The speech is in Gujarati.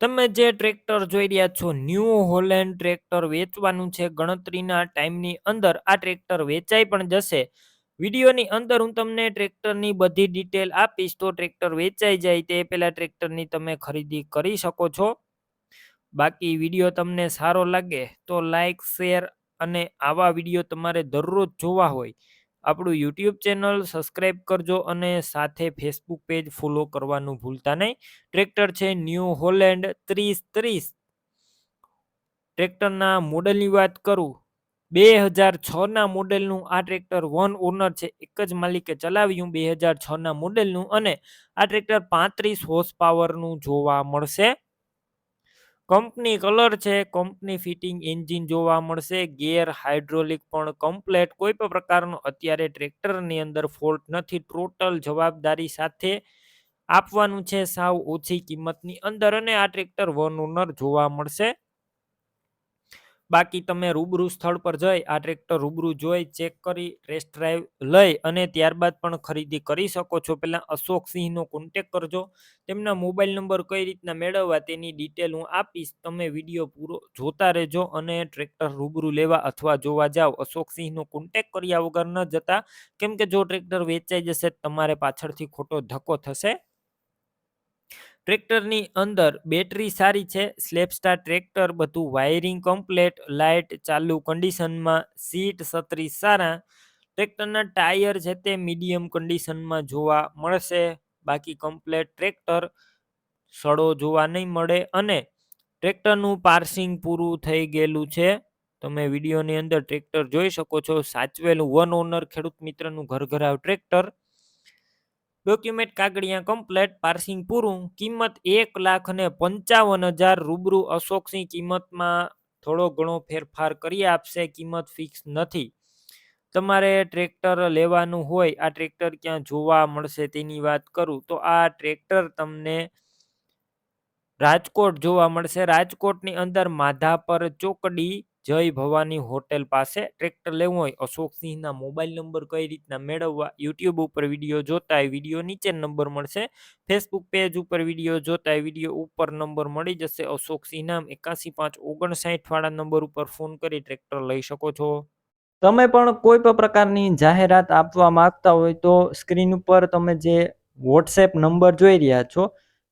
તમે જે ટ્રેક્ટર જોઈ રહ્યા છો ન્યૂ હોલેન્ડ ટ્રેક્ટર વેચવાનું છે. ગણતરીના ટાઈમની અંદર આ ટ્રેક્ટર વેચાઈ પણ જશે. વિડીયોની અંદર હું તમને ટ્રેક્ટરની બધી ડિટેલ આપીશ, તો ટ્રેક્ટર વેચાઈ જાય, તે પહેલાં ટ્રેક્ટરની તમે ખરીદી કરી શકો છો. બાકી વીડિયો તમને સારો લાગે, તો લાઇક શેર અને આવા વીડિયો તમારે દરરોજ જોવા હોય. આપણું યુટ્યુબ ચેનલ સબસ્ક્રાઈબ કરજો અને સાથે ફેસબુક પેજ ફોલો કરવાનું ભૂલતા નહીં. ટ્રેક્ટર છે ન્યૂ હોલેન્ડ ત્રીસ ત્રીસ. ટ્રેક્ટરના મોડલની વાત કરું. બે હજાર છના મોડેલનું આ ટ્રેક્ટર વન ઓનર છે, એક જ માલિકે ચલાવ્યું બે હજાર છના મોડેલનું અને આ ટ્રેક્ટર પાંત્રીસ હોર્સ પાવરનું જોવા મળશે. કંપની કલર છે, કંપની ફિટિંગ એન્જિન જોવા મળશે ગેર હાઇડ્રોલિક પણ કમ્પ્લેટ. કોઈ પણ પ્રકારનો અત્યારે ટ્રેક્ટરની અંદર ફોલ્ટ નથી. ટોટલ જવાબદારી સાથે આપવાનું છે, સાવ ઓછી કિંમતની અંદર અને આ ટ્રેક્ટર વન ઓનર જોવા મળશે. બાકી તમે રૂબરૂ સ્થળ પર જઈ, આ ટ્રેક્ટર રૂબરૂ જોઈ, ચેક કરી, ટેસ્ટ ડ્રાઈવ લઈ અને ત્યારબાદ પણ ખરીદી કરી શકો છો. પહેલાં અશોક સિંહનો કોન્ટેક કરજો. તેમના મોબાઈલ નંબર કઈ રીતના મેળવવા તેની ડિટેલ હું આપીશ. તમે વીડિયો પૂરો જોતા રહેજો અને ટ્રેક્ટર રૂબરૂ લેવા અથવા જોવા જાઓ અશોક સિંહનો કોન્ટેક કર્યા વગર ન જતા. કેમ કે જો ટ્રેક્ટર વેચાઈ જશે, તમારે પાછળથી ખોટો ધક્કો થશે. ટ્રેક્ટરની અંદર બેટરી સારી છે સ્લેપસ્ટાર ટ્રેક્ટર, બધું વાયરિંગ કમ્પ્લેટ, લાઇટ ચાલુ કન્ડિશનમાં, સીટ છત્રી સારા. ટ્રેક્ટરના ટાયર છે તે મીડિયમ કન્ડિશનમાં જોવા મળશે. બાકી કમ્પ્લેટ ટ્રેક્ટર સડો જોવા નહીં મળે અને ટ્રેક્ટરનું પાર્સિંગ પૂરું થઈ ગયેલું છે. તમે વિડીયોની અંદર ટ્રેક્ટર જોઈ શકો છો. સાચવેલું વન ઓનર ખેડૂત મિત્રનું ઘર ઘરાવ ટ્રેક્ટર. ડોક્યુમેન્ટ કાગળિયા કમ્પ્લેટ પાર્સિંગ પૂરું, કિંમત એક લાખ અને પંચાવન હજાર રૂબરૂ અશોકસિંહ કિંમતમાં થોડો ઘણો ફેરફાર કરી આપશે, કિંમત ફિક્સ નથી. તમારે ટ્રેક્ટર લેવાનું હોય, આ ટ્રેક્ટર ક્યાં જોવા મળશે તેની વાત કરું, તો આ ટ્રેક્ટર તમને રાજકોટ જોવા મળશે. રાજકોટની અંદર માધાપર ચોકડી, જય ભવાની હોટેલ પાસે ટ્રેક્ટર લેવું હોય, અશોકસિંહના મોબાઈલ નંબર કઈ રીતના મેળવવા, યુટ્યુબ ઉપર વીડિયો જોતા હોય, વીડિયો નીચે નંબર મળશે. ફેસબુક પેજ ઉપર વીડિયો જોતા હોય, વીડિયો ઉપર નંબર મળી જશે. અશોકસિંહના એકાસી પાંચ ઓગણસાઠ વાળા નંબર ઉપર ફોન કરી ટ્રેક્ટર લઈ શકો છો. તમે પણ કોઈ પણ પ્રકારની જાહેરાત આપવા માંગતા હોય તો સ્ક્રીન ઉપર તમે જે વોટ્સએપ નંબર જોઈ રહ્યા છો